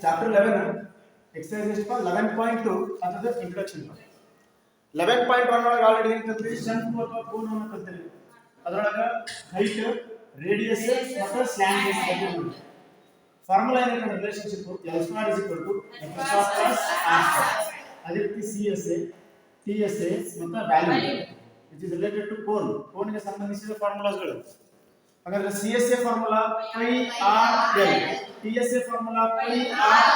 Chapter eleven exercise ಎಷ್ಟಪ್ಪ eleven point two ಅದ್ರದ್ದು introduction eleven point one ಒಳಗೆ already ಏನು ಕಲ್ತ್ರಿ ಶಂಕು ಅಥವಾ ಕೋನವನ್ನು ಕಲ್ತಿರಿ ಅದರೊಳಗೆ ಹೈಟ್ ರೇಡಿಯಸ್ ಮತ್ತು ಸ್ಲ್ಯಾಂಡ್ ಬಗ್ಗೆ ನೋಡಿ ಫಾರ್ಮುಲಾ ಏನಂದ್ರೆ relationship L square is equal to F plus R square ಅದೇ ರೀತಿ C S A T S A ಮತ್ತು value which is related to cone ಕೋನ್ಗೆ ಸಂಬಂಧಿಸಿದ ಫಾರ್ಮುಲಾಸ್ಗಳು ಹಾಗಾದ್ರೆ C S A formula pi R L T S A formula pi R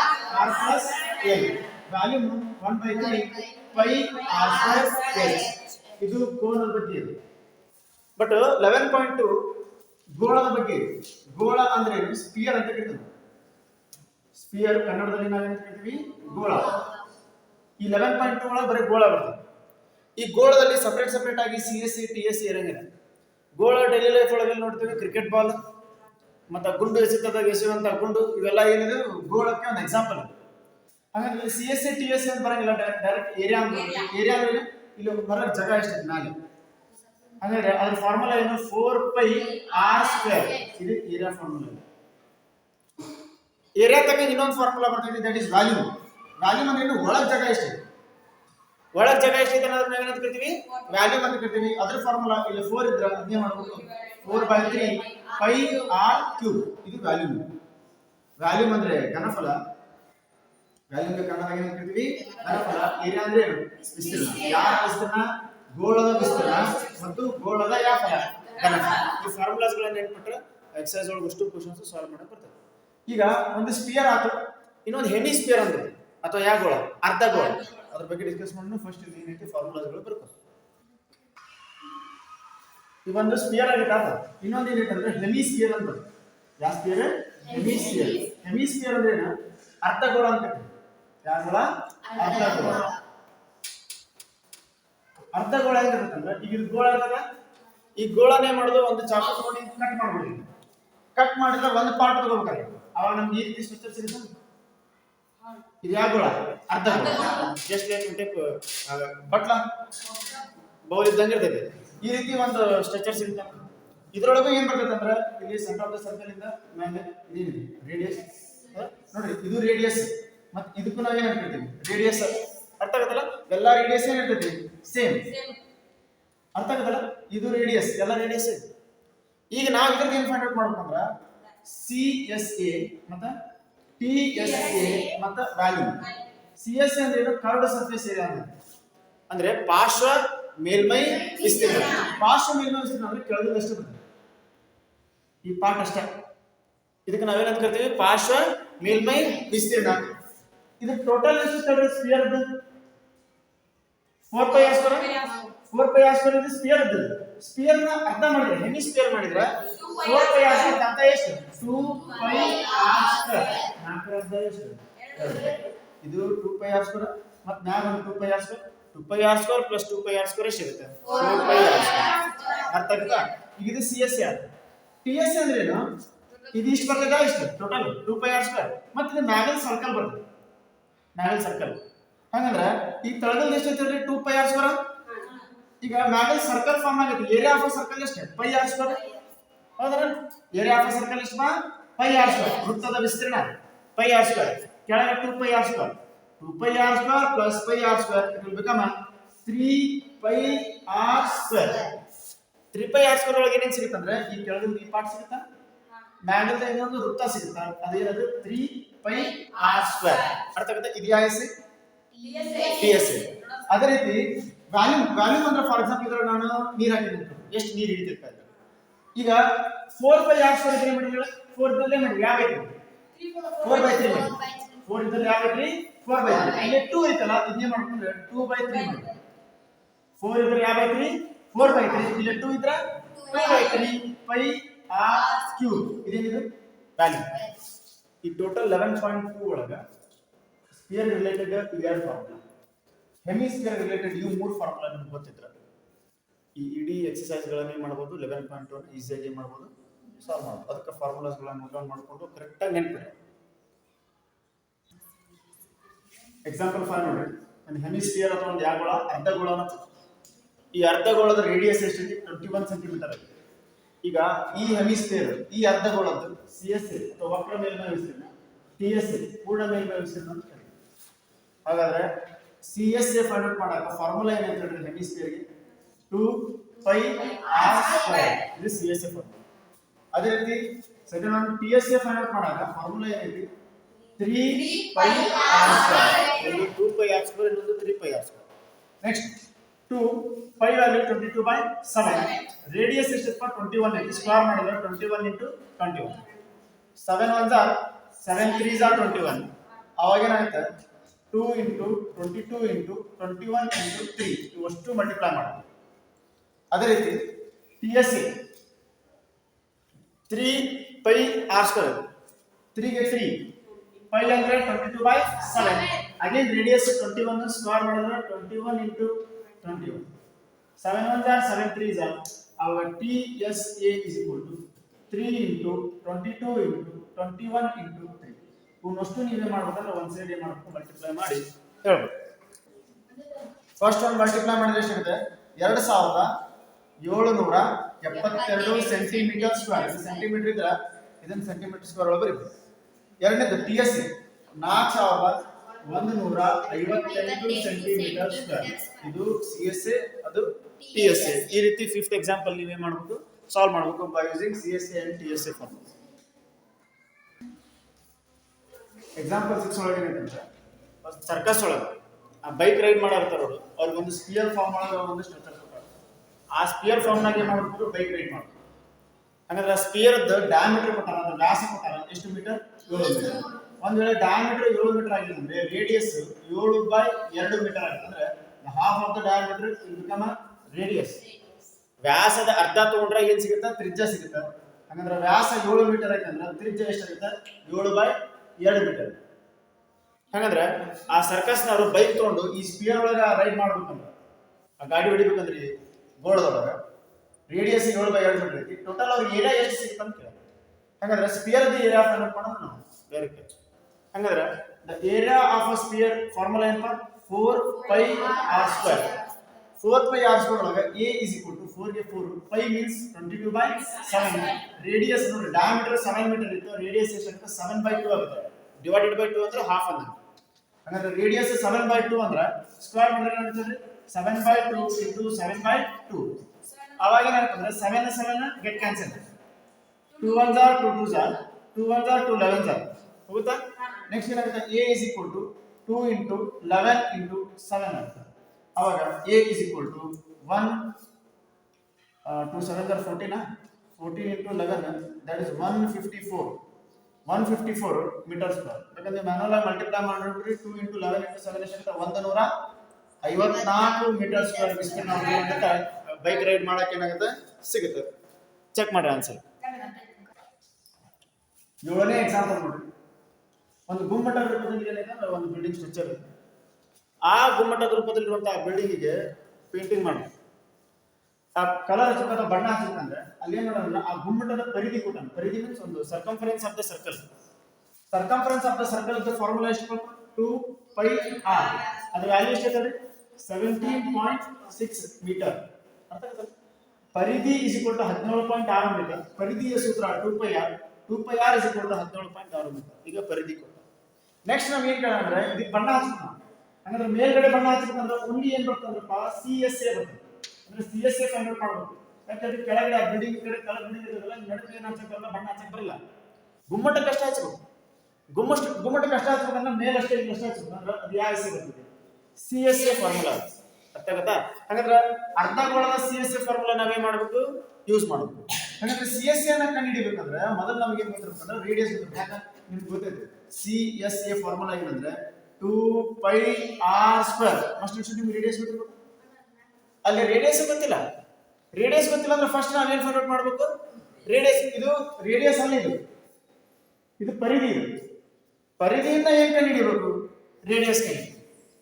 R plus L value one by three pi R plus L ಇದು ಕೋನದ ಬಗ್ಗೆ. ಇದೆ but eleven point to ಗೋಳದ ಬಗ್ಗೆ. ಗೋಳ ಅಂದ್ರೆ ಸ್ಪಿಯರ್ ಅಂತ ಕರಿತೀವಿ ಸ್ಪಿಯರ್ ಕನ್ನಡದಲ್ಲಿ ನಾವೇನು ಕರಿತೀವಿ ಗೋಳ. ಈ ಲೆವೆನ್ ಪಾಯಿಂಟ್ ಟು ಒಳಗೆ ಬರೀ ಗೋಳ ಬರ್ತದೆ. ಈ ಗೋಳದಲ್ಲಿ ಸಪ್ರೇಟ್ ಸಪ್ರೇಟ್ ಆಗಿ C S C T S C ಇರಂಗಿಲ್ಲ. ಗೋಳ ಡೈಲಿ ಲೈಫ್ ಒಳಗೆ ನೋಡ್ತೀವಿ ಕ್ರಿಕೆಟ್ ಬಾಲ್ ಮತ್ತು ಗುಂಡು ಎಸೆತದಾಗ ಎಸೆಯುವಂಥ ಗುಂಡು ಇವೆಲ್ಲ ಏನಿದೆ? ಗೋಳಕ್ಕೆ ಒಂದು ಎಕ್ಸಾಂಪಲ್ ಹಾಗಾದ್ರೆ C S C T S C ಅಂತ ಬರಂಗಿಲ್ಲ ಡೈರೆಕ್ಟ್ ಏರಿಯಾ ಏರಿಯಾ ಅಂದ್ರೆ ಇಲ್ಲಿ ಬರೋ ಜಾಗ ಎಷ್ಟು ನಾಲ್ಕು ಹಾಗಾದ್ರೆ ಅದ್ರ ಫಾರ್ಮುಲಾ ಏನು? ಫೋರ್ ಪೈ ಆರ್ ಸ್ಕ್ವೇರ್ ಇದು ಏರಿಯಾ ಫಾರ್ಮುಲಾ ಏರಿಯಾ ತಕ್ಕ ಇನ್ನೊಂದು ಫಾರ್ಮುಲಾ ಬರ್ತೈತಿ ದಟ್ ಇಸ್ ವ್ಯಾಲ್ಯೂ ವ್ಯಾಲ್ಯೂ ಅಂದ್ರೆ ಏನು ಒಳಗ್ ಜಾಗ ಎಷ್ಟಿದೆ ಒಳಗ್ ಜಾಗ ಎಷ್ಟಿದೆ ಅನ್ನೋದನ್ನ ಏನಂತ ಕರಿತೀವಿ? ವ್ಯಾಲ್ಯೂ ಅಂತ ಕರಿತೀವಿ. ಅದ್ರ ಫಾರ್ಮುಲಾ ಇಲ್ಲಿ ಫೋರ್ ಇದ್ರ ಅದನ್ನೇ ಮಾಡ್ಬೋದು four by three pi R cube ಇದು ವ್ಯಾಲ್ಯೂ ವ್ಯಾಲ್ಯೂಮ್ ಅಂದ್ರೆ ಘನಫಲ. ವ್ಯಾಲ್ಯೂಮ್ ಕನ್ನಡದಾಗ ಏನಂತ ಕರಿತೀವಿ? ಘನಫಲ. ಏರಿಯಾ ಅಂದ್ರೆ ಏನು? ವಿಸ್ತೀರ್ಣ. ಯಾರ ವಿಸ್ತೀರ್ಣ? ಗೋಳದ ವಿಸ್ತೀರ್ಣ ಮತ್ತು ಗೋಳದ ಯಾಫಲ ಘನಫಲ. ಈ ಫಾರ್ಮುಲಾಸ್ಗಳನ್ನ ನೆನ್ಪಿಟ್ರೆ ಎಕ್ಸಸೈಸ್ ಒಳಗೆ ಅಷ್ಟು ಕ್ವಶನ್ಸ್ ಸಾಲ್ವ್ ಮಾಡಕ್ ಬರ್ತದೆ ಈಗ ಒಂದು ಸ್ಪಿಯರ್ ಆತು. ಇನ್ನೊಂದು ಹೆಮಿ ಸ್ಪಿಯರ್ ಅಂದ್ರೆ ಅಥವಾ ಯಾವ ಗೋಳ? ಅರ್ಧ ಗೋಳ. ಅದ್ರ ಬಗ್ಗೆ ಡಿಸ್ಕಸ್ ಮಾಡೋಣ. ಫಸ್ಟ್ ಇದು ಏನೈತಿ ಫಾರ್ಮುಲಾಸ್ಗಳು ಬರ್ತವೆ. ಒಂದು ಸ್ಪಿಯರ್ ಆಗಿತ್ತು ಆತ ಇನ್ನೊಂದು ಏನೈತೆ ಅಂದ್ರೆ ಹೆಮಿ ಸ್ಪಿಯರ್ ಅಂತ. ಯಾವ sphere hemisphere hemisphere ಅಂದ್ರೆ ಏನು? ಅರ್ಥಗೋಳ ಅಂತ ಕರೀತೀವಿ. ಅರ್ಥಗೋಳ. ಅರ್ಧಗೋಳ ಅರ್ಧ ಗೋಳ ಅರ್ಧ ಗೋಳ ಹೆಂಗಿರುತ್ತಂದ್ರೆ ಈಗ ಇದು ಗೋಳ ಇರ್ತದ. ಈ ಗೋಳನೇ ಮಾಡೋದು ಒಂದು ಚಾಕು ತಗೊಂಡು ಕಟ್ ಮಾಡ್ಬಿಡಿ. ಕಟ್ ಮಾಡಿದ್ರೆ ಒಂದು ಪಾರ್ಟ್ ತಗೋಬೇಕಾಗಿತ್ತು. ಅವಾಗ ನಮ್ಗೆ ಈ ರೀತಿ ಸ್ಟ್ರಕ್ಚರ್ ಸಿಗುತ್ತೆ. ಇದು ಯಾವ ಗೋಳ ಅರ್ಧ ಜಸ್ಟ್ ಜಸ್ಟ್ ಟೈಪ್ ಬಟ್ಲ. ಬೌಲ್ ಇದ್ದಂಗೆ ಇರ್ತೈತೆ. ಈ ರೀತಿ ಒಂದು ಸ್ಟ್ರಕ್ಚರ್ ಸಿಗುತ್ತೆ ಇದ್ರೊಳಗೂ ಏನ್ ಬರ್ತೈತೆ ಅಂದ್ರೆ ಇಲ್ಲಿ ಸೆಂಟರ್ ಆಫ್ ದ ಸರ್ಕಲ್ ಇಂದ ಮೇಲೆ ಇದೇನಿದೆ? ರೇಡಿಯಸ್ ನೋಡ್ರಿ ಇದು ರೇಡಿಯಸ್ ಮತ್ತೆ ಇದಕ್ಕೂ ನಾವು ಏನ್ ಹೇಳ್ತೀವಿ ರೇಡಿಯಸ್ ಅರ್ಥ ಆಗತ್ತಲ್ಲ? ಎಲ್ಲಾ ರೇಡಿಯಸ್ ಏನ್ ಇರ್ತೈತಿ? ಸೇಮ್ ಅರ್ಥ ಆಗತ್ತಲ್ಲ? ಇದು ರೇಡಿಯಸ್ ಎಲ್ಲ ರೇಡಿಯಸ್ ಈಗ ನಾವು ಇದ್ರದ್ದು ಏನ್ ಫೈಂಡ್ ಔಟ್ ಮಾಡ್ಬೇಕಂದ್ರ ಸಿ ಎಸ್ ಎ ಮತ್ತ ಟಿ ಎಸ್ ಎ ಮತ್ತ ವ್ಯಾಲ್ಯೂ ಸಿ ಎಸ್ ಎ ಅಂದ್ರೆ ಏನು? ಕರ್ಡ್ ಸರ್ಫೇಸ್ ಏರಿಯಾ ಅಂದ್ರೆ. ಅಂದ್ರೆ ಪಾರ್ಶ್ವ ಮೇಲ್ಮೈ ವಿಸ್ತೀರ್ಣ. ಪಾರ್ಶ್ವ ಮೇಲ್ಮೈ ವಿಸ್ತೀರ್ಣ ಅಂದ್ರೆ ಕೆಳಗಿಂದಷ್ಟು ಬರ್ತದೆ. ಈ ಪಾರ್ಟ್ ಅಷ್ಟೇ. ಇದಕ್ಕೆ ನಾವೇನಂತ ಕರಿತೀವಿ? ಪಾರ್ಶ್ವ ಮೇಲ್ಮೈ ವಿಸ್ತೀರ್ಣ. ಇದು ಟೋಟಲ್ ಎಷ್ಟು sphere four pi R square four pi R square ಇದು ಸ್ಪಿಯರ್ ಇದ್ದದ್ದು. ಸ್ಪಿಯರ್ನ ಅರ್ಧ ಮಾಡಿದ್ರೆ ಹೆಮಿ ಸ್ಪಿಯರ್ ಮಾಡಿದ್ರೆ? ಫೋರ್ ಪೈ ಆರ್ ಸ್ಕ್ವೇರ್ ಅರ್ಧ ಎಷ್ಟು ಟೂ ಪೈ ಆರ್ ಸ್ಕ್ವೇರ್ ನಾಲ್ಕರ ಅರ್ಧ ಎಷ್ಟು? ಇದು ಟೂ ಪೈ ಆರ್ ಸ್ಕ್ವೇರ್ ಮತ್ತೆ ಮ್ಯಾಗ ಒಂದು two pi R square two pi R square plus two pi R square ಎಷ್ಟು ಇರುತ್ತೆ ಫೋರ್ ಪೈ ಆರ್ ಸ್ಕ್ವೇರ್ ಅರ್ಥ ಆಗುತ್ತಾ? ಈಗ ಇದು C S R T S ಅಂದ್ರೆ ಏನು ಇದು ಇಷ್ಟು ಬರ್ತದ ಇಷ್ಟು? Total two pi R square ಮತ್ತೆ ಇದು ಮ್ಯಾಗಲ್ ಸರ್ಕಲ್ ಬರ್ತದೆ. ಮ್ಯಾಗಲ್ ಸರ್ಕಲ್ ಹಂಗಂದ್ರೆ ಈ ತಳದಲ್ಲಿ ಎಷ್ಟು ಐತೆ ಟೂ ಪೈ ಆರ್ ಸ್ಕ್ವೇರ್ ಈಗ ಮ್ಯಾಗಲ್ ಸರ್ಕಲ್ ಫಾರ್ಮ್ ಆಗುತ್ತೆ ಏರಿಯಾ ಆಫ್ ಸರ್ಕಲ್ ಎಷ್ಟು? ಪೈ ಆರ್ ಸ್ಕ್ವೇರ್ ಹೌದ್ರ ಏರಿಯಾ ಆಫ್ ಸರ್ಕಲ್ ಎಷ್ಟು ಬಾ ಪೈ ಆರ್ ಸ್ಕ್ವೇರ್ ವೃತ್ತದ ವಿಸ್ತೀರ್ಣ ಪೈ ಆರ್ ಸ್ಕ್ವೇರ್ ಕೆಳಗೆ two pi R square two pi R square plus pi R square it will become three pi R square three pi R square ಒಳಗೆ ಏನೇನು ಸಿಗುತ್ತಂದ್ರೆ ಈ ಕೆಳಗಿನ ಈ ಪಾರ್ಟ್ ಸಿಗುತ್ತಾ? ಮ್ಯಾಗಲ್ ಇನ್ನೊಂದು ವೃತ್ತ ಸಿಗುತ್ತಾ? ಅದೇನದು ತ್ರೀ ಪೈ ಆರ್ ಸ್ಕ್ವೇರ್ ಅರ್ಥ ಆಗುತ್ತೆ? ಇದು ಯಾವ ಎಸ್ ಟಿ ಎಸ್ ಅದೇ ರೀತಿ ವ್ಯಾಲ್ಯೂಮ್ ವ್ಯಾಲ್ಯೂಮ್ ಅಂದ್ರೆ ಫಾರ್ ಎಕ್ಸಾಂಪಲ್ ಇದ್ರೆ ನಾನು ನೀರು ಹಾಕಿದ್ದೀನಿ ಎಷ್ಟು ನೀರು ಹಿಡಿತಿರ್ತಾ ಇದ್ದೆ. ಈಗ ಫೋರ್ ಬೈ ಯಾವ ಸ್ಕ್ವೇರ್ ಮಾಡಿದ್ರೆ ಫೋರ್ ಇದ್ದಲ್ಲೇ ಮಾಡಿ ಯಾವ ಐತಿ ಫೋರ್ ಬೈ ತ್ರೀ ಫೋರ್ ಇದ್ದಲ್ಲಿ ಯಾವ ಐತ್ರಿ ಫೋರ್ ಬೈ ತ್ರೀ ಇಲ್ಲಿ ಟೂ ಐತಲ್ಲ ಇದನ್ನೇ ಮಾಡ್ಕೊಂಡ್ರೆ? ಟೂ ಬೈ ತ್ರೀ ಮಾಡಿ ಫೋರ್ ಇದ್ರೆ ಯಾವ ಐತ್ರಿ ಫೋರ್ ಬೈ ತ್ರೀ ಇಲ್ಲಿ ಟೂ ಇದ್ರೆ two by three pi R cube ಇದೇನಿದು? ವ್ಯಾಲ್ಯೂ ಈ ಟೋಟಲ್ ಲೆವೆನ್ ಪಾಯಿಂಟ್ ಟೂ ಒಳಗೆ ಸ್ಪಿಯರ್ ರಿಲೇಟೆಡ್ ಇವೆರಡು ಫಾರ್ಮುಲಾ ಹೆಮಿಸ್ಪಿಯರ್ ರಿಲೇಟೆಡ್ ಇವು ಮೂರು ಫಾರ್ಮುಲಾ ನಿಮ್ಗೆ ಗೊತ್ತಿದ್ರೆ. ಈ ಇಡೀ ಎಕ್ಸಸೈಸ್ಗಳನ್ನೇ ಮಾಡ್ಬೋದು? ಲೆವೆನ್ ಪಾಯಿಂಟ್ ಒನ್ ಈಸಿಯಾಗಿ ಮಾಡ್ಬೋದು? ಸಾಲ್ವ್ ಮಾಡ್ಬೋದು. ಅದಕ್ಕೆ ಫಾರ್ಮುಲಾಸ್ಗಳನ್ನು ನೋಟ್ ಮಾಡಿಕೊಂಡು ಕರೆಕ್ಟಾಗಿ ನೆನಪಿಡಿ. ಎಕ್ಸಾಂಪಲ್ ಫೈವ್ ನೋಡ್ರಿ. ಒಂದು ಹೆಮಿಸ್ಫಿಯರ್ ಅಥವಾ ಒಂದು ಯಾಗೋಳ ಅರ್ಧ ಗೋಳನ ಈ ಅರ್ಧಗೋಳದ ರೇಡಿಯಸ್ ಎಷ್ಟು ಟ್ವೆಂಟಿ ಒನ್ ಸೆಂಟಿಮೀಟರ್ ಆಗಿದೆ. ಈಗ ಈ ಹೆಮಿಸ್ಫಿಯರ್ ಈ ಅರ್ಧ ಗೋಳದ್ದು ಸಿ ಎಸ್ ಎ ಅಥವಾ ವಕ್ರ ಮೇಲ್ಮೈ ವಿಸ್ತೀರ್ಣ ಟಿ ಎಸ್ ಎ ಪೂರ್ಣ ಮೇಲ್ಮೈ ವಿಸ್ತೀರ್ಣ ಅಂತ ಹಾಗಾದ್ರೆ C S A find out ಮಾಡಾಕ ಫಾರ್ಮುಲಾ ಏನಂತ ಹೇಳಿದ್ರೆ ಹೆಮಿಸ್ಫಿಯರ್ಗೆ ಟು ಪೈ ಆರ್ ಸ್ಕ್ವೇರ್ ಇದು ಸಿ ಎಸ್ ಎ ಫಾರ್ಮುಲಾ ಅದೇ ರೀತಿ second one T S A find out ಮಾಡಾಕ ಫಾರ್ಮುಲಾ ಏನೈತಿ ತ್ರೀ ಪೈ ಆರ್ ಸ್ಕ್ವೇರ್ ಇದು ಟೂ ಪೈ ಆರ್ ಸ್ಕ್ವೇರ್ ಇನ್ನೊಂದು three pi R square next two pi value twenty two by seven radius ಎಷ್ಟಪ್ಪ twenty one ಐತಿ square ಮಾಡಿದ್ರೆ twenty one into twenty one seven one R seven three twenty one ಅವಾಗ ಏನಾಗುತ್ತೆ? Two into twenty two into twenty one into three ಇವಷ್ಟು multiply ಮಾಡೋದು. ಅದೇ ರೀತಿ T S A three pi R square ತ್ರೀಗೆ three pi ಅಂದ್ರೆ twenty two by seven again radius twenty one square ಮಾಡಿದ್ರೆ twenty one into twenty one seven one R seven three R ಅವಾಗ T S A is equal to three into twenty two into twenty one into three ಇವನ್ನಷ್ಟು ನೀವೇ ಮಾಡ್ಬೇಕಂದ್ರೆ ಒಂದು side ಏನು ಮಾಡ್ಬೇಕು multiply ಮಾಡಿ ಹೇಳ್ಬೇಕು. First ಒಂದು ಮಲ್ಟಿಪ್ಲೈ ಮಾಡಿದ್ರೆ ಎಷ್ಟಿರುತ್ತೆ ಎರಡ್ ಸಾವಿರದ ಏಳುನೂರ ಎಪ್ಪತ್ತೆರಡು ಸೆಂಟಿಮೀಟರ್ ಸ್ಕ್ವೇರ್ ಸೆಂಟಿಮೀಟರ್ ಇದ್ರೆ ಇದನ್ನ ಸೆಂಟಿಮೀಟರ್ ಸ್ಕ್ವೇರ್ ಒಳಗೆ ಬರೀಬೇಕು. ಎರಡನೇದು ಟಿ ಎಸ್ ಸಿ ನಾಲ್ಕು ಸಾವಿರದ ಒಂದು ನೂರ ಐವತ್ತೆಂಟು ಸೆಂಟಿಮೀಟರ್ ಸ್ಕ್ವೇರ್ ಇದು ಸಿ ಎಸ್ ಎ ಅದು ಟಿ ಎಸ್ ಎ ಈ ರೀತಿ ಫಿಫ್ತ್ ಎಕ್ಸಾಂಪಲ್ ನೀವೇ ಮಾಡಬೇಕು. ಸಾಲ್ವ್ ಮಾಡ್ಬೇಕು by using C S A and T S A formula example six ಒಳಗೆ ಏನಂತಂದ್ರೆ ಸರ್ಕಸ್ ಒಳಗೆ. ಆ ಬೈಕ್ ರೈಡ್ ಮಾಡಿರ್ತಾರ ಅವರು. ಅವ್ರಿಗೆ ಒಂದು ಸ್ಪಿಯರ್ ಫಾರ್ಮ್ ಒಳಗೆ ಒಂದು ಸ್ಟ್ರಕ್ಚರ್ ಕೊಟ್ಟಾರ. ಆ ಸ್ಪಿಯರ್ ಫಾರ್ಮ್ನಾಗ ಏನು ಮಾಡ್ಬಿಟ್ಟು ಬೈಕ್ ರೈಡ್ ಮಾಡ್ಬೇಕು ಹಾಗಾದ್ರೆ ಆ ಸ್ಪಿಯರ್ದ ಡಯಾಮೀಟರ್ ಕೊಟ್ಟಾರ, ಅಂದ್ರೆ ವ್ಯಾಸ ಕೊಟ್ಟಾರ, ಎಷ್ಟು ಮೀಟರ್ ಏಳು ಮೀಟರ್ ಒಂದ್ ವೇಳೆ ಡಯಾಮೀಟರ್ ಏಳು ಮೀಟರ್ ಆಗಿದೆ ಅಂದ್ರೆ ರೇಡಿಯಸ್ ಏಳು ಬೈ ಎರಡು ಮೀಟರ್ ಆಗಿದೆ ಅಂದ್ರೆ half of the diameter become radius ವ್ಯಾಸದ ಅರ್ಧ ತಗೊಂಡ್ರೆ ಏನು ಸಿಗುತ್ತೆ? ತ್ರಿಜ್ಯ ಸಿಗುತ್ತೆ. ಹಾಗಂದ್ರೆ ವ್ಯಾಸ ಏಳು ಮೀಟರ್ ಆಗಿದೆ ಅಂದ್ರೆ ತ್ರಿಜ್ಯ ಎಷ್ಟಾಗುತ್ತೆ? ಏಳು ಬೈ ಎರಡು ಮೀಟರ್. ಹಾಗಂದ್ರೆ ಆ ಸರ್ಕಸ್ನವರು ಬೈಕ್ ತಗೊಂಡು ಈ ಸ್ಪಿಯರ್ ಒಳಗೆ ರೈಡ್ ಮಾಡ್ಬೇಕಂದ್ರೆ. ಆ ಗಾಡಿ ಹೊಡಿಬೇಕಂದ್ರೆ ಗೋಳದೊಳಗೆ ರೇಡಿಯಸ್ ಏಳು ಬೈ ಎರಡು ಮೀಟರ್ ಐತಿ. ಟೋಟಲ್ ಅವ್ರಿಗೆ ಏರಿಯಾ ಎಷ್ಟು ಸಿಗುತ್ತೆ ಅಂತ ಕೇಳಿ ಹಾಗಾದ್ರೆ ಸ್ಪಿಯರ್ ದಿ ಏರಿಯಾ ಆಫ್ ಮಾಡೋದು ನಾವು ಬೇರೆ ಹಾಗಾದ್ರೆ the area of a sphere formula ಏನಪ್ಪ? Four pi R square four pi R square ಒಳಗೆ A is equal ಫೋರ್ಗೆ four pi means twenty two by seven radius ನೋಡಿ ಡಯಾಮೀಟರ್ ಸೆವೆನ್ ಮೀಟರ್ ಇತ್ತು. Radius ಎಷ್ಟು seven by two ಆಗುತ್ತೆ. Divided by two ಅಂದ್ರೆ half ಅಂತ ಹಾಗಾದ್ರೆ radius seven by two ಅಂದ್ರೆ square metre ಏನಾಗ್ತದೆ seven by two into seven by two ಅವಾಗ ಏನಾಗ್ತದೆ seven seven get cancel two one jar two two ಜಾರ್ ಟೂ ಒನ್ ಜಾರ್ ಟೂ ಲೆವೆನ್ ಜಾರ್ ಹೋಗುತ್ತಾ? ನೆಕ್ಸ್ಟ್ ಏನಾಗುತ್ತೆ? A is equal to two into eleven into seven ಅಂತ ಅವಾಗ a is equal to one two seven jar ಫೋರ್ಟೀನಾ fourteen into eleven that is one fifty four one fifty four metre square ಯಾಕಂದ್ರೆ manual ಆಗಿ multiply ಮಾಡಿಬಿಟ್ರಿ two into eleven into seven ಎಷ್ಟು ಒಂದು ನೂರ ಐವತ್ನಾಲ್ಕು metre square ವಿಸ್ತೀರ್ಣ bike ride ಮಾಡಕ್ಕೆ ಏನಾಗುತ್ತೆ? ಸಿಗುತ್ತೆ. ಚೆಕ್ ಮಾಡಿ ಆನ್ಸರ್ ಏಳನೇ ಎಕ್ಸಾಂಪಲ್ ನೋಡ್ರಿ ಒಂದು ಗುಮ್ಮಟದ ರೂಪದಲ್ಲಿ ಏನಿದೆ? ಒಂದು ಬಿಲ್ಡಿಂಗ್ ಸ್ಟ್ರಕ್ಚರ್ ಆ ಗುಮ್ಮಟದ ರೂಪದಲ್ಲಿರುವಂತಹ ಬಿಲ್ಡಿಂಗಿಗೆ ಪೇಂಟಿಂಗ್ ಮಾಡಿ. ಆ ಕಲರ್ ಹಚ್ಚಬೇಕಂದ್ರೆ ಬಣ್ಣ ಹಚ್ಚಬೇಕಂದ್ರೆ ಅಲ್ಲಿ ಏನ್ ಮಾಡೋಣ ಆ ಗುಮ್ಮಟದ ಪರಿಧಿ ಕೊಟ್ಟಾನ ಪರಿಧಿ ಮೀನ್ಸ್ ಒಂದು circumference of the circle circumference of the circle formula ಎಷ್ಟು ಟು ಪೈ ಆರ್ ಅದ್ರ ವ್ಯಾಲ್ಯೂ ಎಷ್ಟು ಐತಲ್ರಿ ಸೆವೆಂಟೀನ್ ಪಾಯಿಂಟ್ ಸಿಕ್ಸ್ ಮೀಟರ್ ಅರ್ಥ? ಪರಿಧಿ ಇಸ್ ಇಕ್ವಲ್ ಟು ಹದಿನೇಳು ಪಾಯಿಂಟ್ ಆರು ಮೀಟರ್ ಪರಿಧಿಯ ಸೂತ್ರ two pi r two pi r is equal to ಹದಿನೇಳು ಪಾಯಿಂಟ್ ಆರು ಮೀಟರ್ ಈಗ ಪರಿಧಿ ಕೊಟ್ಟ. ನೆಕ್ಸ್ಟ್ ನಾವ್ ಏನ್ ಕೇಳಂದ್ರೆ ಇದಕ್ಕೆ ಬಣ್ಣ ನಾವು ಹಂಗಂದ್ರೆ ಮೇಲ್ಗಡೆ ಬಣ್ಣ ಹಚ್ಬೇಕಂದ್ರೆ ಉಂಡಿ ಏನ್ ಬರ್ತಂದ್ರಪ್ಪ ಸಿ ಎಸ್ ಎ ಬರ್ತದೆ. ಅಂದ್ರೆ ಸಿ ಎಸ್ ಎ ಔಟ್ ಮಾಡ್ಬೇಕು ಯಾಕಂದ್ರೆ ಕೆಳಗಡೆ ಬಿಲ್ಡಿಂಗ್ ಕಡೆ ಕೆಳ ಬಿಲ್ಡಿಂಗ್ ಇರೋದಲ್ಲ ನಡುವೆ ಏನ್ ಹಚ್ಚಕ್ ಬರಲ್ಲ ಬಣ್ಣ ಹಚ್ಚಕ್ ಬರಲ್ಲ ಗುಮ್ಮಟಕ್ಕೆ ಅಷ್ಟೇ ಹಚ್ಬೇಕು ಗುಮ್ಮಷ್ಟು ಗುಮ್ಮಟಕ್ಕೆ ಅಷ್ಟೇ ಹಚ್ಬೇಕಂದ್ರೆ ಮೇಲಷ್ಟೇ ಇಲ್ಲಿ ಅಷ್ಟೇ ಹಚ್ಬೇಕು ಅಂದ್ರೆ ಅದು ಯಾವ ಹೆಸರು ಸಿ ಎಸ್ ಎ ಫಾರ್ಮುಲಾ ಅರ್ಥ ಆಗತ್ತಾ? ಹಾಗಾದ್ರೆ ಅರ್ಧ ಗೋಳದ ಸಿ ಎಸ್ ಎ ಫಾರ್ಮುಲಾ ನಾವೇನ್ ಮಾಡ್ಬೇಕು? ಯೂಸ್ ಮಾಡ್ಬೇಕು. ಹಾಗಾದ್ರೆ ಸಿ ಎಸ್ ಎ ಕಂಡು ಹಿಡಿಬೇಕಂದ್ರೆ ಮೊದಲು ನಮಗೆ ಏನ್ ಗೊತ್ತಿರ್ಬೇಕಂದ್ರೆ ರೇಡಿಯಸ್ ಗೊತ್ತಿರ್ಬೇಕು ಯಾಕಂದ್ರೆ ನಿಮ್ಗೆ ಗೊತ್ತೈತೆ ಸಿ ಎಸ್ ಎ ಫಾರ್ಮುಲಾ ಏನಂದ್ರೆ ಟೂ ಪೈ ಆರ್ ಸ್ಕ್ವೇರ್ ಅಷ್ಟು ನಿಮಿಷ ನಿಮ್ಗೆ ರೇಡಿಯಸ್ ಗೊತ್ತಿರ್ಬೇಕು. ಅಲ್ಲಿ ರೇಡಿಯಸ್ ಗೊತ್ತಿಲ್ಲ. ರೇಡಿಯಸ್ ಗೊತ್ತಿಲ್ಲ ಅಂದ್ರೆ ಫಸ್ಟ್ ನಾವೇನ್ ಫೈಂಡ್ ಔಟ್ ಮಾಡ್ಬೇಕು? ರೇಡಿಯಸ್ ಇದು ರೇಡಿಯಸ್ ಅಲ್ಲ ಇದು. ಇದು ಪರಿಧಿ ಇದು. ಪರಿಧಿಯಿಂದ ಏನ್ ಕಂಡು ಹಿಡಿಬೇಕು ರೇಡಿಯಸ್ ಕಂಡು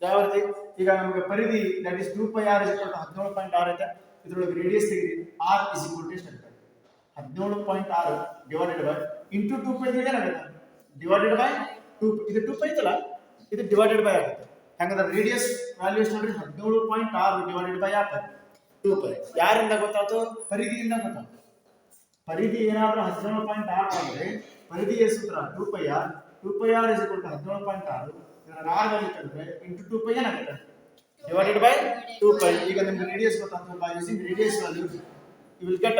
ಯಾವ ರೀತಿ? ಈಗ ನಮಗೆ ಪರಿಧಿ that is two pi r is ಹದಿನೇಳು ಪಾಯಿಂಟ್ ಆರ್ ಐತೆ. ಇದ್ರೊಳಗೆ ರೇಡಿಯಸ್ ತೆಗೆದಿ ಆರ್ ಇಸ್ ಇಕ್ವಲ್ ಟು ಎಷ್ಟು ಹದಿನೇಳು ಪಾಯಿಂಟ್ ಆರು divided by into two pi ಏನಾಗುತ್ತೆ? ಡಿವೈಡೆಡ್ ಬೈ ಟೂ ಇದು ಟೂ ಪೈ ಐತಲ್ಲ? ಇದು ಡಿವೈಡೆಡ್ ಬೈ ಆಗುತ್ತೆ. ಹಂಗಂದ್ರೆ ರೇಡಿಯಸ್ ವ್ಯಾಲ್ಯೂ ಎಷ್ಟು ನೋಡ್ರಿ ಹದಿನೇಳು ಪಾಯಿಂಟ್ ಆರು ಡಿವೈಡೆಡ್ ಬೈ ಆಪರ್ ಟೂ ಪೈ ಯಾರಿಂದ ಗೊತ್ತಾಯ್ತು? ಪರಿಧಿಯಿಂದ ಗೊತ್ತಾಯ್ತು. ಪರಿಧಿ ಏನಾದರೂ ಹದಿನೇಳು ಪಾಯಿಂಟ್ ಆರು ಆದರೆ ಪರಿಧಿಯ ಸೂತ್ರ two pi R two pi R is ಕೊಟ್ಟು ಹದಿನೇಳು ಪಾಯಿಂಟ್ ಆರು. ಇದರ R value into two pi ಏನಾಗುತ್ತೆ? ಡಿವೈಡೆಡ್ ಬೈ ಟೂ ಪೈ ಈಗ ನಿಮ್ಗೆ ರೇಡಿಯಸ್ ಗೊತ್ತಾಗ್ತದೆ by using radius value you will get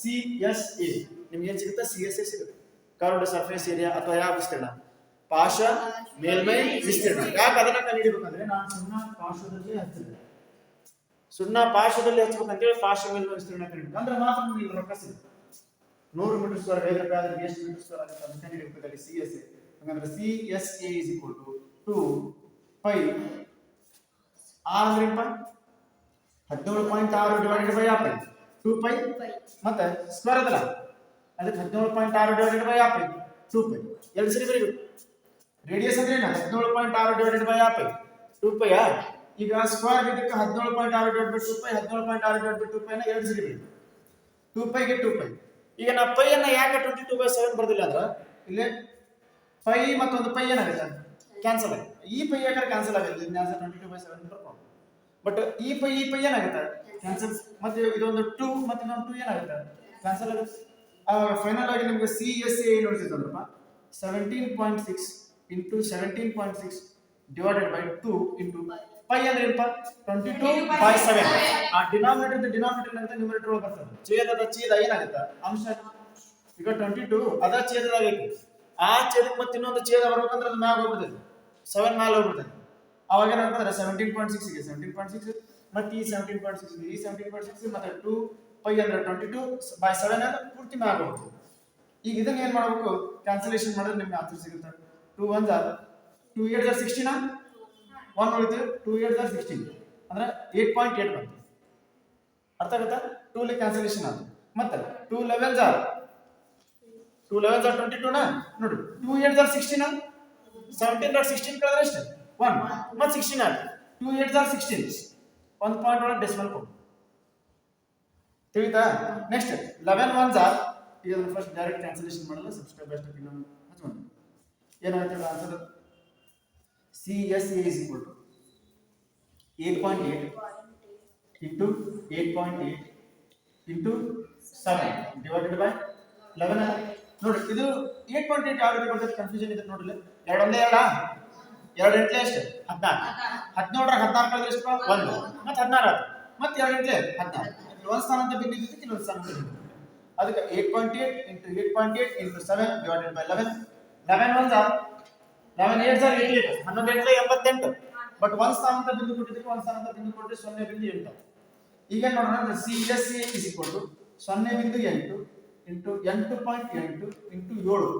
C S A ನಿಮ್ಗೆ ಏನು ಸಿಗುತ್ತೆ? ಸಿ ಎಸ್ ಎ ಸಿಗುತ್ತೆ. ಕರ್ವ್ಡ್ ಸರ್ಫೇಸ್ ಏರಿಯಾ ಅಥವಾ ಯಾವ ವಿಸ್ತೀರ್ಣ ಪಾಶ ಮೇಲ್ಮೈ ವಿಸ್ತೀರ್ಣ ಯಾಕೆ ಅದನ್ನ ಕಂಡುಹಿಡಿಬೇಕಂದ್ರೆ ನಾನು ಸುಣ್ಣ ಪಾಶದಲ್ಲಿ ಹಚ್ಚಿದೆ ಸುಣ್ಣ ಪಾರ್ಶ್ವದಲ್ಲಿ ಹಚ್ಬೇಕಂತೇಳಿ ಪಾಶ ಮೇಲ್ಮೈ ವಿಸ್ತೀರ್ಣ ಕಂಡುಹಿಡಿಬೇಕು ಅಂದ್ರೆ ಮಾತ್ರ ನಿಮ್ಗೆ ರೊಕ್ಕ ಸಿಗುತ್ತೆ. ನೂರು ಮೀಟರ್ ಸ್ಕ್ವೇರ್ ಐದು ರೂಪಾಯಿ ಆದ್ರೆ ಎಷ್ಟು ಮೀಟರ್ ಸ್ಕ್ವೇರ್ ಆಗುತ್ತೆ ಅಂತ ಕಂಡುಹಿಡಿಬೇಕಾದ್ರೆ ಸಿ ಎಸ್ ಎ ಹಂಗಂದ್ರೆ C S A is equal to two pi r ಅಂದ್ರೇನಪ್ಪ ಹದಿನೇಳು ಪಾಯಿಂಟ್ ಆರು ಡಿವೈಡೆಡ್ ಬೈ ಆಪೈ ಟೂ ಪೈ ಮತ್ತೆ ಸ್ಕ್ವೇರ್ ಅದಲ್ಲ. ಅದಕ್ಕೆ ಹದಿನೇಳು ಪಾಯಿಂಟ್ ಆರು ಡಿವೈಡೆಡ್ ಬೈ ಆಪೈ ಟೂ ಪೈ ಎರಡು ಸರಿ ಬರೀಬೇಕು? ರೇಡಿಯಸ್ ಅಂದ್ರೆ ಏನು? ಹದಿನೇಳು ಪಾಯಿಂಟ್ ಆರು ಡಿವೈಡೆಡ್ ಬೈ ಆಪೈ ಟೂ ಪೈ ಈಗ ಸ್ಕ್ವೇರ್ ಇದಕ್ಕೆ ಹದಿನೇಳು ಪಾಯಿಂಟ್ ಆರು ಡಿವೈಡ್ ಬೈ ಟೂ ಪೈ ಹದಿನೇಳು ಪಾಯಿಂಟ್ ಆರು ಡಿವೈಡ್ ಬೈ ಟೂ ಪೈನ ಎರಡು ಸರಿ ಬರೀಬೇಕು ಟೂ ಪೈಗೆ ಟೂ ಪೈ ಈಗ ನಾ ಪೈ ಅನ್ನ ಯಾಕೆ ಟ್ವೆಂಟಿ ಟೂ ಬೈ ಸೆವೆನ್ ಬರ್ದಿಲ್ಲ ಅಂದ್ರೆ, ಇಲ್ಲಿ ಪೈ ಮತ್ತೊಂದು ಪೈ ಏನಾಗುತ್ತೆ? ಕ್ಯಾನ್ಸಲ್ ಆಗುತ್ತೆ ಈ ಪೈ ಯಾಕಂದ್ರೆ ಕ್ಯಾನ್ಸಲ್ ಆಗುತ್ತೆ twenty two by seven but ಈ ಪೈ ಈ ಪೈ ಏನಾಗುತ್ತೆ? ಕ್ಯಾನ್ಸಲ್ ಮತ್ತೆ ಇದೊಂದು ಟೂ ಮತ್ತೆ ಇನ್ನೊಂದು ಟೂ ಏನಾಗುತ್ತೆ? ಕ್ಯಾನ್ಸಲ್ ಆಗುತ್ತೆ. ಫೈನಲ್ ಆಗಿ ನಿಮಗೆ C S A ನೋಡ್ತಿದ್ದಪ್ಪ seventeen point six into seventeen point six divided by two into pi ಅಂದ್ರೆ ಏನಪ್ಪ? ಟ್ವೆಂಟಿ ಟೂ ಬೈ ಸೆವೆನ್ ಆ ಡಿನಾಮಿನೇಟರ್ ಡಿನಾಮಿನೇಟರ್ ಅಂತ ನ್ಯೂಮಿನೇಟರ್ ಒಳಗೆ ಬರ್ತದೆ. ಛೇದದ ಛೇದ ಏನಾಗುತ್ತೆ? ಅಂಶ. ಈಗ ಟ್ವೆಂಟಿ ಟೂ ಅದ ಛೇದದಾಗೈತಿ. ಆ ಛೇದಕ್ಕೆ ಮತ್ತೆ ಇನ್ನೊಂದು ಛೇದ ಬರ್ಬೇಕಂದ್ರೆ ಅದು ಮ್ಯಾಗ ಹೋಗ್ಬಿಡ್ತದೆ. ಸೆವೆನ್ ಮ್ಯಾಲ ಹೋಗ್ಬಿಡ್ತದೆ. ಅವಾಗ ಏನಂತಂದ್ರೆ ಸೆವೆಂಟೀನ್ ಪಾಯಿಂಟ್ ಸಿಕ್ಸ್ ಇದೆ ಸೆವೆಂಟೀನ್ ಪಾಯಿಂಟ್ ಸಿಕ್ಸ್ ಮತ್ತೆ ಈ ಸೆವೆಂಟೀನ್ ಪಾಯಿಂಟ್ ಸಿಕ್ಸ್ ಈ ಸೆವೆಂಟೀನ್ ಪಾಯಿಂಟ್ ಸಿಕ್ಸ್ ಮತ್ತೆ ಟೂ ಫೈ ಅಂದ್ರೆ ಟ್ವೆಂಟಿ ಟೂ ಬೈ ಸೆವೆನ್ ಅಂದ್ರೆ ಪೂರ್ತಿ ಮ್ಯಾಗ ಹೋಗ್ತದೆ. ಈಗ ಇದನ್ನ ಏನ್ ಮಾಡ್ಬೇಕು? ಕ್ಯಾನ್ಸಲೇಷನ್ ಮಾಡಿದ್ರೆ ನಿಮ್ಗೆ ಆನ್ಸರ್ ಸಿಗುತ್ತೆ. ಟೂ ಒನ್ ಜಾರ್ ಟೂ ಏಟ್ ಜಾರ್ ಸಿಕ್ಸ್ಟೀನಾ ಒನ್ ಉಳಿತು ಟೂ ಏಟ್ ಜಾರ್ ಸಿಕ್ಸ್ಟೀನ್ ಅಂದ್ರೆ ಏಟ್ ಪಾಯಿಂಟ್ ಏಟ್ ಬಂತು. ಅರ್ಥ ಆಗುತ್ತಾ? ಟೂ ಲಿ ಕ್ಯಾನ್ಸಲೇಷನ್ ಆಯ್ತು ಮತ್ತೆ ಟೂ ಲೆವೆನ್ ಜಾರ್ ಟೂ ಲೆವೆನ್ ಜಾರ್ ಟ್ವೆಂಟಿ ಟೂನಾ ನೋಡಿ ಟೂ ಏಟ್ ಜಾರ್ ಸಿಕ್ಸ್ಟೀನಾ ಸೆವೆಂಟೀನ್ ಡಾಟ್ ಸಿಕ್ಸ್ಟೀನ್ ಕಳೆದ್ರೆ ಎಷ್ಟು? ಒನ್ ಮತ್ತೆ ಸಿಕ್ಸ್ಟೀನ್ ಆಯ್ತು. ಟೂ ಏಟ್ ಜಾರ್ ಸಿಕ್ಸ್ಟೀನ್ ಒಂದು ಪಾಯಿಂಟ್ ಒಳಗೆ ಡೆಸಿಮಲ್ ಕೊಡು. ತಿಳಿತಾ? ನೆಕ್ಸ್ಟ್ ಲೆವೆನ್ ಒನ್ ಜಾರ್ ಇದನ್ನು ಫಸ್ಟ್ ಡೈರೆಕ್ಟ್ ಕ್ಯಾನ್ಸಲೇಷನ್ ಮಾಡಲ್ಲ ಸಬ್ಸ್ಕ್ರೈಬ್ ಅಷ್ಟು ಇನ್ನೊಂದು ಏನಾಯ್ತು answer C S A is equal to eight point eight into eight point eight into seven divided by eleven ನೋಡಿ, ಇದು ಏಟ್ ಪಾಯಿಂಟ್ ಏಟ್ ಯಾವ ರೀತಿ ಬರ್ತದೆ? ಕನ್ಫ್ಯೂಷನ್ ಇದೆ ನೋಡಿಲ್ಲ. ಎರಡು ಒಂದೇ ಎರಡ ಎರಡು ಎಂಟ್ಲೆ ಎಷ್ಟು ಹದಿನಾರು. ಹದಿನೇಳರ ಹದಿನಾರು ಕಳೆದ್ರೆ ಎಷ್ಟು? ಒಂದು. ಮತ್ತೆ ಹದಿನಾರು ಆಯ್ತು. ಮತ್ತೆ ಎರಡು ಎಂಟ್ಲೆ? ಹದಿನಾರು. ಒಂದು ಸ್ಥಾನ ಅಂತ ಬಿದ್ದಿದ್ದಕ್ಕೆ ಇನ್ನೊಂದು ಸ್ಥಾನ ಅದಕ್ಕೆ eight point eight into eight point eight into seven divided by eleven eleven one jar eleven eight sir eight eight ಹನ್ನೊಂದು ಎಂಟ್ಲೆ ಎಂಬತ್ತೆಂಟು. ಬಟ್ ಒಂದು ಸ್ಥಾನ ಅಂತ ಬಿಂದು ಕೊಟ್ಟಿದ್ದಕ್ಕೆ ಒಂದು ಸ್ಥಾನ ಅಂತ ಬಿಂದು ಕೊಟ್ಟರೆ ಸೊನ್ನೆ ಬಿಂದು ಎಂಟು. ಈಗ ನೋಡೋಣ C S C is equal to ಸೊನ್ನೆ ಬಿಂದು ಎಂಟು ಇಂಟು ಎಂಟು ಪಾಯಿಂಟ್ ಎಂಟು ಇಂಟು ಏಳು.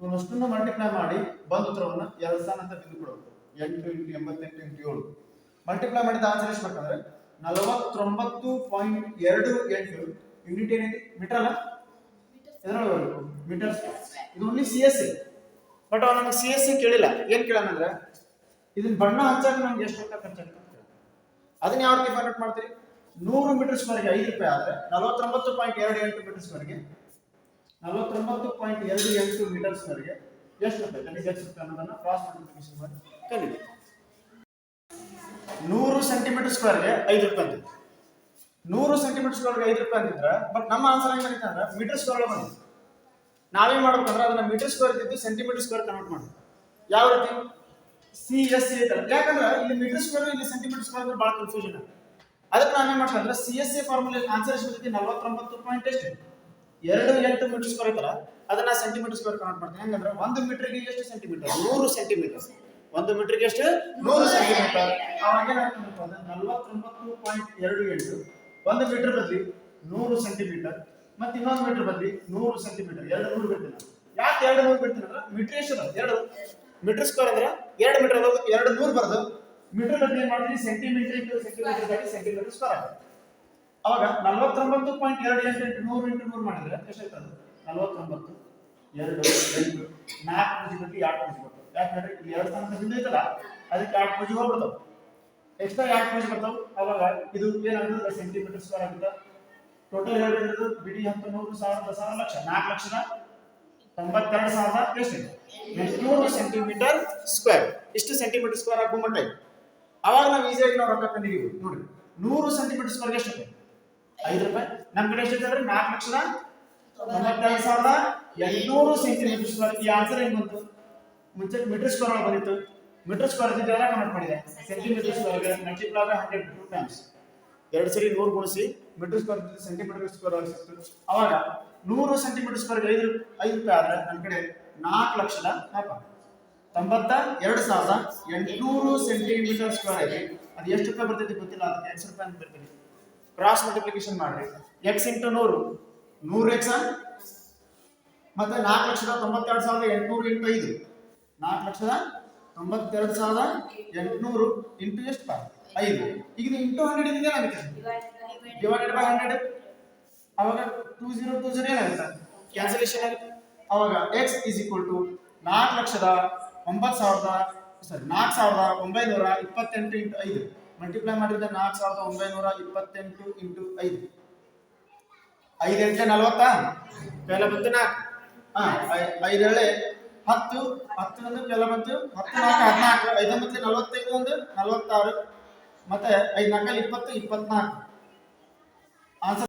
ಇವನ್ನಷ್ಟನ್ನು ಮಲ್ಟಿಪ್ಲೈ ಮಾಡಿ ಬಂದ ಉತ್ತರವನ್ನು ಎರಡು ಸ್ಥಾನ ಅಂತ ಬಿಂದು ಕೊಡಬೇಕು ಎಂಟು ಇಂಟು ಎಂಬತ್ತೆಂಟು ಇಂಟು ಏಳು. ಮಲ್ಟಿಪ್ಲೈ ಮಾಡಿದ ಆನ್ಸರ್ ಎಷ್ಟು ಬೇಕಂದ್ರೆ ನಲವತ್ತೊಂಬತ್ತು ಪಾಯಿಂಟ್ ಎರಡು ಎಂಟು. ಯೂನಿಟ್ ಏನೈತಿ ಮೀಟರ್ ಅಲ್ಲ? ಎದ್ರೊಳಗೆ ಬರಬೇಕು. ಮೀಟರ್ ಇದು only C S C but ಅವ್ ನಮ್ಗೆ ಸಿ ಎಸ್ ಸಿ ಕೇಳಿಲ್ಲ. ಏನು ಕೇಳೋಣಂದ್ರೆ ಇದನ್ನ ಬಣ್ಣ ಹಂಚಾಗ ನಮ್ಗೆ ಎಷ್ಟು ಅಂತ ಕೇಳ್ದ. ಅದನ್ನ ಯಾವ ರೀತಿ ಕನ್ವರ್ಟ್ ಮಾಡ್ತೀರಿ? ನೂರು ಮೀಟರ್ ಸ್ಕ್ವೇರ್ಗೆ ಐದು ರೂಪಾಯಿ ಆದರೆ ನಲವತ್ತೊಂಬತ್ತು ಪಾಯಿಂಟ್ ಎರಡು ಎಂಟು ಮೀಟರ್ ಸ್ಕ್ವೇರ್ಗೆ ನಲವತ್ತೊಂಬತ್ತು ಪಾಯಿಂಟ್ ಎರಡು ಎಂಟು ಮೀಟರ್ ಸ್ಕ್ವೇರ್ಗೆ ಎಷ್ಟು ರೂಪಾಯಿ? ನನಗೆ ಎಷ್ಟು ರೂಪಾಯಿ ಅನ್ನೋದನ್ನ ಕ್ರಾಸ್ ಮಲ್ಟಿಪ್ಲಿಕೇಶನ್ ಮಾಡಿ ಕಲಿಬೇಕು. ನೂರು ಸೆಂಟಿಮೀಟರ್ ಸ್ಕ್ವೇರ್ಗೆ ಐದು ರೂಪಾಯಿ ಅಂತ ನೂರು ಸೆಂಟಿಮೀಟರ್ ಸ್ಕ್ವೇರ್ಗೆ ಐದು ರೂಪಾಯಿ ಅಂತಿದ್ರೆ ಬಟ್ ನಮ್ಮ ಆನ್ಸರ್ ಹೆಂಗ್ ಬಂದಿತ್ತು ಅಂದ್ರೆ ಮೀಟರ್ ಸ್ಕ್ವೇರ್ ಬಂದಿದೆ. ನಾವೇನ್ ಮಾಡ್ಬೇಕಂದ್ರೆ ಅದನ್ನ ಮೀಟರ್ ಸ್ಕ್ವೇರ್ ಇದ್ದು ಸೆಂಟಿಮೀಟರ್ ಸ್ಕ್ವೇರ್ ಕನ್ವರ್ಟ್ ಮಾಡಿ ಯಾವ ರೀತಿ? ಸಿ ಎಸ್ ಸಿ ಐತಲ್ಲ. ಯಾಕಂದ್ರೆ ಇಲ್ಲಿ ಮೀಟರ್ ಸ್ಕ್ವೇರ್ ಇಲ್ಲಿ ಸೆಂಟಿಮೀಟರ್ ಸ್ಕ್ವೇರ್ ಅಂದ್ರೆ ಭಾಳ ಕನ್ಫ್ಯೂಷನ್ ಅದಕ್ಕೆ ನಾನು ಏನು ಮಾಡ್ತೀನಿ ಅಂದ್ರೆ C S C formula answer ಎಷ್ಟು ನಲವತ್ತೊಂಬತ್ತು ಪಾಯಿಂಟ್ ಎಷ್ಟು? ಎರಡು ಎಂಟು ಮೀಟರ್ ಸ್ಕ್ವೇರ್ ಐತಲ್ಲ ಅದನ್ನ ಸೆಂಟಿಮೀಟರ್ ಸ್ಕ್ವೇರ್ ಕನ್ವರ್ಟ್ ಮಾಡ್ತೀನಿ. ಹೆಂಗಂದ್ರೆ ಒಂದು ಮೀಟರ್ಗೆ ಎಷ್ಟು ಸೆಂಟಿಮೀಟರ್ ನೂರು ಸೆಂಟಿಮೀಟರ್ ಒಂದು ಮೀಟರ್ಗೆ ಎಷ್ಟು? ನೂರು ಸೆಂಟಿಮೀಟರ್ ಅವಾಗ ಏನಾಗ್ತದೆ ನಲವತ್ತೊಂಬತ್ತು ಪಾಯಿಂಟ್ ಎರಡು ಎಂಟು. ಒಂದು ಮೀಟರ್ ಬದಲಿ ನೂರು ಸೆಂಟಿಮೀಟರ್ ಮತ್ತೆ ಇನ್ನೊಂದು ಮೀಟರ್ ಬದಲಿ ನೂರು ಸೆಂಟಿಮೀಟರ್ ಎರಡು ನೂರು ಬಿಡ್ತೀನಿ. ಯಾಕೆ ಎರಡು ನೂರು ಬಿಡ್ತೀನಿ ಅಂದ್ರೆ ಮೀಟ್ರೇಷನ್ ಎರಡು. ಮೀಟರ್ ಸ್ಕ್ವೇರ್ ಅಂದ್ರೆ ಎರಡು ಮೀಟರ್ ಬರೋದು ಎರಡು ನೂರು ಬರೋದು. ಮೀಟರ್ ಬದಲಿ ಏನ್ ಮಾಡ್ತೀನಿ ಸೆಂಟಿಮೀಟರ್ ಇಂಟು ಸೆಂಟಿಮೀಟರ್ ಬದಲಿ ಸೆಂಟಿಮೀಟರ್ ಸ್ಕ್ವೇರ್ ಆಗುತ್ತೆ. ಅವಾಗ ನಲವತ್ತೊಂಬತ್ತು ಪಾಯಿಂಟ್ ಎರಡು ಎಂಟು ಎಂಟು ನೂರು ಇಂಟು ನೂರು ಮಾಡಿದ್ರೆ ಎಷ್ಟಾಯ್ತದೆ ನಲವತ್ತೊಂಬತ್ತು. ಎರಡು ಎಂಟು. ನಾಲ್ಕು ಪೂಜೆ ಬಗ್ಗೆ ಎರಡು ಪೂಜೆ ಬರ್ತವೆ. ಯಾಕಂದ್ರೆ ಇಲ್ಲಿ ಎರಡು ಸ್ಥಾನದ ಬಿಂದು ಐತಲ್ಲ ಅದಕ್ಕೆ ಎರಡು ಪೂಜೆ ಹೋಗ್ಬಿಡ್ತಾವೆ. ಎಕ್ಸ್ಟ್ರಾ ಎರಡು ಪೂಜೆ ಬರ್ತಾವೆ. ಅವಾಗ ಇದು ಏನಾಗುತ್ತೆ? ಸೆಂಟಿಮೀಟರ್ ಸ್ಕ್ವೇರ್ ಆಗುತ್ತೆ. ಟೋಟಲ್ ಹೇಳಿರೋದು ಬಿಡಿ ಹತ್ತು ನೂರು ಸಾವಿರದ ಸಾವಿರ ಲಕ್ಷ ನಾಲ್ಕು ಲಕ್ಷದ ತೊಂಬತ್ತೆರಡು ಸಾವಿರದ ಎಷ್ಟು ಎಂಟುನೂರು ಸೆಂಟಿಮೀಟರ್ ಸ್ಕ್ವೇರ್ ಇಷ್ಟು ಸೆಂಟಿಮೀಟರ್ ಸ್ಕ್ವೇರ್ ಆಗೋ ಮಟ್ಟ. ಅವಾಗ ನಾವು ಈಸಿಯಾಗಿ ನಾವು ರೊಕ್ಕ ಕಂಡಿದ್ದೀವಿ ನೋಡಿ, ನೂರು ಸೆಂಟಿಮೀಟರ್ ಸ್ಕ್ವೇರ್ ಎಷ್ಟು ರೂಪಾಯಿ ಐದು ರೂಪಾಯಿ. ನಮ್ಮ ಕಡೆ ಎಷ್ಟು ಅಂದ್ರೆ ನಾಲ್ಕು ಲಕ್ಷದ ತೊಂಬತ್ತೆರಡು ಸಾವಿರದ ಎಂಟುನೂರು ಸೆಂಟಿಮೀಟರ್ ಸ್ಕ್ವೇರ್ ಈ ಆನ್ಸರ್ ಹೆಂಗ್ ಬಂತು? ಮುಂಚೆ ಮೀಟರ್ ಸ್ಕ್ವೇರ್ ಒಳಗೆ ಬಂದಿತ್ತು. ಮೀಟರ್ ಸ್ಕ್ವೇರ್ ಇದ್ದಿದ್ದು ಎಲ್ಲ ಕನ್ವರ್ಟ್ ಮಾಡಿದೆ ಸೆಂಟಿಮೀಟರ್ ಸ್ಕ್ವೇರ್ಗೆ ಮಲ್ಟಿಪ್ಲೈ ಹಂಡ್ರೆಡ್ ಟೂ ಟೈಮ್ಸ್ ಎರಡು ಸರಿ ನೂರು ಗುಣಿಸಿ ಮೀಟರ್ ಸ್ಕ್ವೇರ್ ಸೆಂಟಿಮೀಟರ್ ಸ್ಕ್ವೇರ್ ಆಗಿ ಸಿಕ್ತು. ಅವಾಗ ನೂರು ಸೆಂಟಿಮೀಟರ್ ಸ್ಕ್ವೇರ್ ಐದು ಐದು ರೂಪಾಯಿ ಆದ್ರೆ ನನ್ನ ಕಡೆ ನಾಲ್ಕು ಲಕ್ಷದ ನಾಲ್ಕು ತೊಂಬತ್ತ ಎರಡು ಸಾವಿರದ ಎಂಟುನೂರು ಸೆಂಟಿಮೀಟರ್ ಸ್ಕ್ವೇರ್ ಆಗಿ ಅದು ಎಷ್ಟು ರೂಪಾಯಿ ಬರ್ತೈತಿ ಗೊತ್ತಿಲ್ಲ, ಅದಕ್ಕೆ ಎಂಟು ರೂಪಾಯಿ ಅಂತ ಬರ್ತೀನಿ. ಕ್ರಾಸ್ ಮಲ್ಟಿಪ್ಲಿಕೇಶನ್ ಮಾಡ್ರಿ. ಎಕ್ಸ್ ಇಂಟು ನೂರು ನೂರು ಎಕ್ಸ್ ಮತ್ತೆ ನಾಲ್ಕು ಲಕ್ಷದ ತೊಂಬತ್ತೆರಡು ಸಾವಿರದ ಎಂಟುನೂರು ಇಂಟು ಐದು. ನಾಲ್ಕು ಲಕ್ಷದ ತೊಂಬತ್ತೆರಡು ಸಾವಿರದ ಎಂಟುನೂರು ಇಂಟು ಎಷ್ಟು ಬಾ? ಐದು. ಈಗ ಇಂಟು ಹಂಡ್ರೆಡ್ ಇಂದ ಏನಾಗುತ್ತೆ ಡಿವೈಡೆಡ್ ಬೈ ಹಂಡ್ರೆಡ್ ಅವಾಗ ಟೂ ಜೀರೋ ಟೂ ಜೀರೋ ಏನಾಗುತ್ತೆ ಕ್ಯಾನ್ಸಲೇಷನ್ ಆಗುತ್ತೆ. ಅವಾಗ ಎಕ್ಸ್ ಇಸ್ ಈಕ್ವಲ್ ಟು ನಾಲ್ಕು ಲಕ್ಷದ ಒಂಬತ್ತು ಸಾವಿರದ ಸಾರಿ ನಾಲ್ಕು ಸಾವಿರದ ಒಂಬೈನೂರ ಇಪ್ಪತ್ತೆಂಟು ಇಂಟು ಐದು. ಮಲ್ಟಿಪ್ಲೈ ಮಾಡಿದ್ರೆ ನಾಲ್ಕು ಸಾವಿರದ ಒಂಬೈನೂರ ಇಪ್ಪತ್ತೆಂಟು ಇಂಟು ಐದು. ಐದು ಎಂಟು ನಲ್ವತ್ತಾ? ಕೆಲ ಬಂತು ನಾಲ್ಕು. ಹಾಂ ಹೇಳಿ ಹತ್ತು ಹತ್ತು ಒಂದು ಕೆಲ ಬಂತು ಹತ್ತು ನಾಲ್ಕು ಹದಿನಾಲ್ಕು ಐದು ಮತ್ತೆ ನಲವತ್ತೈದು ಒಂದು ನಲವತ್ತಾರು. ಮತ್ತೆ ಐದು ನಾಲ್ಕಲ್ಲಿ ಇಪ್ಪತ್ತು ಇಪ್ಪತ್ನಾಲ್ಕು. ಆನ್ಸರ್